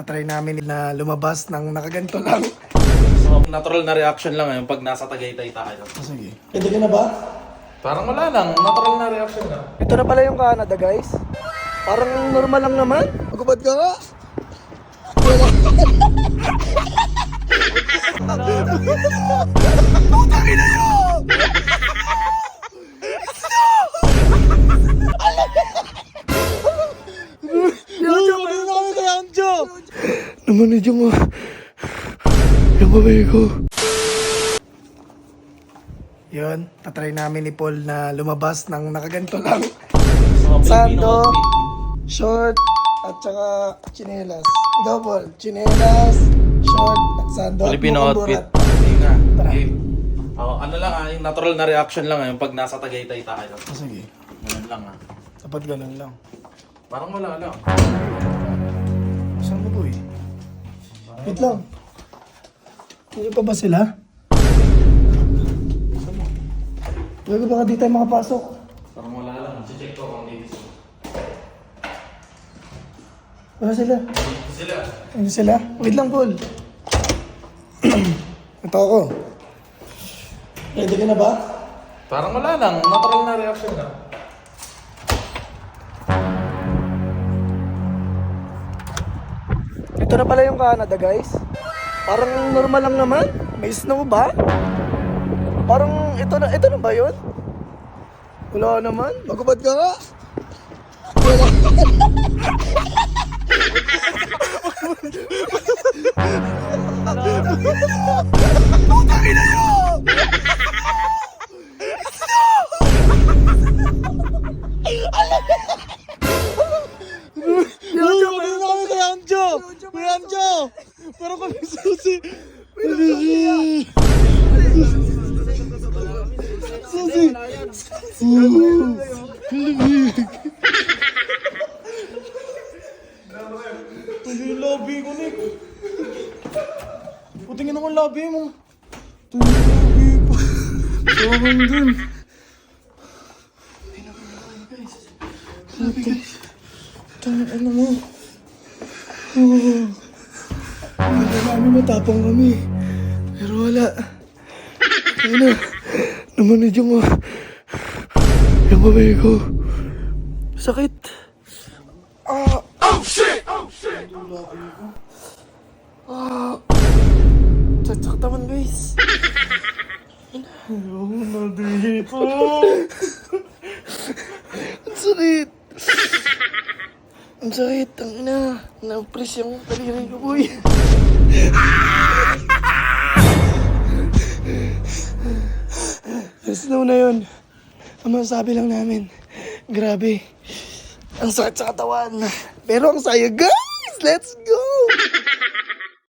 tatry namin na lumabas ng nakaganto lang. So, natural na reaction lang yung pag nasa Tagaytay tayo. Sige. Pwede ka na ba? Parang wala lang, natural na reaction lang. Ito na pala yung Canada, guys. Parang normal lang naman. Magubad ka nga. Wala. Naman ni mo. Yung babae ko. Yun, tatry namin ni Paul na lumabas ng nakaganto lang. Sando, short, at saka chinelas. Ikaw, Paul, chinelas, short, at sando. at Filipino mukhang outfit. burat. Hindi nga. Tara. Game. Oh, ano lang ah, yung natural na reaction lang yung pag nasa Tagaytay tayo. Oh, sige, Ganun lang ah. dapat ganun lang. Parang wala lang. Saan mo, boy? Wait lang. Hindi pa ba sila? Bago baka di tayo makapasok. Parang wala lang. Check ko kung dito sila. Wala sila. Sila. Hindi sila? Wait lang, Paul. Ito ako. Ready ka na ba? Parang wala lang. Natural na reaction lang. Ito na pala yung Canada, guys. Parang normal lang naman. May snow ba? Parang ito na, ito na ba yun? Wala naman. Magubad ka nga. Wala. Putangin na yun! Susi! Susi! Lamig! Tuloy yung lobby ko, Nick. Putingin ako lobby mo. Tuloy yung lobby ko. Sobrang dun. Tangin ano mo. Oh. Wala namin matapang kami. Wala. Ano? Namanidyo mo. Yung babae ko. Sakit. Ah. Oh shit! Oh shit! Ah. Saksak naman guys. Ayaw na dito. Ang sakit. Ang sakit, ang ina. Na-press yung taliri ko, boy. Snow yun. Ang masasabi lang namin, grabe. Ang sakit sa katawan. Pero ang saya, guys! Let's go!